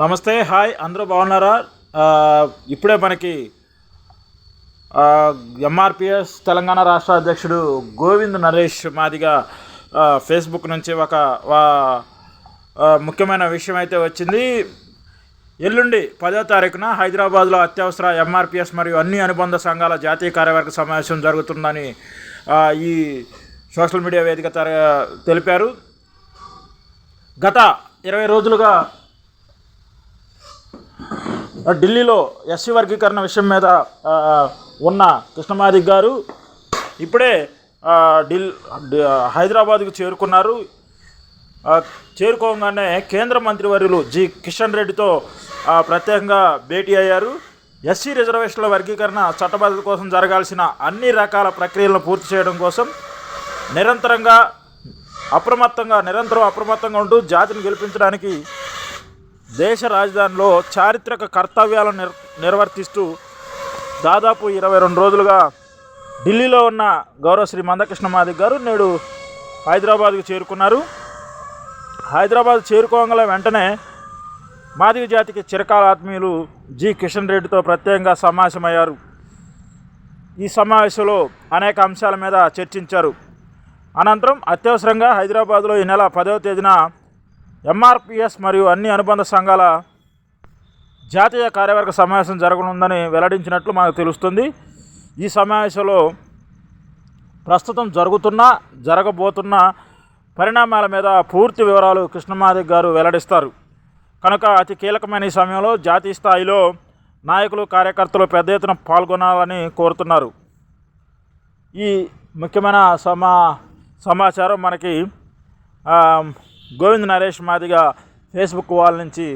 నమస్తే హాయ్ అందరూ బాగున్నారా? ఇప్పుడే మనకి ఎంఆర్పిఎస్ తెలంగాణ రాష్ట్ర అధ్యక్షుడు గోవింద్ నరేష్ మాదిగా ఫేస్బుక్ నుంచి ఒక ముఖ్యమైన విషయం అయితే వచ్చింది. ఎల్లుండి పదో తారీఖున హైదరాబాద్లో అత్యవసర ఎంఆర్పిఎస్ మరియు అన్ని అనుబంధ సంఘాల జాతీయ కార్యవర్గ సమావేశం జరుగుతుందని ఈ సోషల్ మీడియా వేదిక తెలిపారు. గత ఇరవై రోజులుగా ఢిల్లీలో ఎస్సీ వర్గీకరణ విషయం మీద ఉన్న కృష్ణమాదిక్ గారు ఇప్పుడే ఢిల్ హైదరాబాద్కు చేరుకున్నారు. చేరుకోగానే కేంద్ర మంత్రివర్యులు జి. కిషన్ రెడ్డితో ప్రత్యేకంగా భేటీ అయ్యారు. ఎస్సీ రిజర్వేషన్ల వర్గీకరణ చట్టబద్ధత కోసం జరగాల్సిన అన్ని రకాల ప్రక్రియలను పూర్తి చేయడం కోసం నిరంతరంగా అప్రమత్తంగా నిరంతరం అప్రమత్తంగా ఉంటూ జాతిని గెలిపించడానికి దేశ రాజధానిలో చారిత్రక కర్తవ్యాలను నిర్ నిర్వర్తిస్తూ దాదాపు ఇరవై రెండు రోజులుగా ఢిల్లీలో ఉన్న గౌరవ శ్రీ మందకృష్ణ మాదిక్ గారు నేడు హైదరాబాద్కు చేరుకున్నారు. హైదరాబాద్ చేరుకోగల వెంటనే మాదిగ జాతికి చిరకాల ఆత్మీయులు జి. కిషన్ రెడ్డితో ప్రత్యేకంగా సమావేశమయ్యారు. ఈ సమావేశంలో అనేక అంశాల మీద చర్చించారు. అనంతరం అత్యవసరంగా హైదరాబాద్లో ఈ నెల పదవ తేదీన ఎంఆర్పిఎస్ మరియు అన్ని అనుబంధ సంఘాల జాతీయ కార్యవర్గ సమావేశం జరగనుందని వెల్లడించినట్లు మనకు తెలుస్తుంది. ఈ సమావేశంలో ప్రస్తుతం జరుగుతున్న జరగబోతున్న పరిణామాల మీద పూర్తి వివరాలు కృష్ణమాదిక్ గారు వెల్లడిస్తారు. కనుక అతి కీలకమైన ఈ సమయంలో జాతీయ స్థాయిలో నాయకులు కార్యకర్తలు పెద్ద ఎత్తున పాల్గొనాలని కోరుతున్నారు. ఈ ముఖ్యమైన సమా సమాచారం మనకి గోవింద్ నరేష్ మాదిగా ఫేస్బుక్ వాళ్ళ నుంచి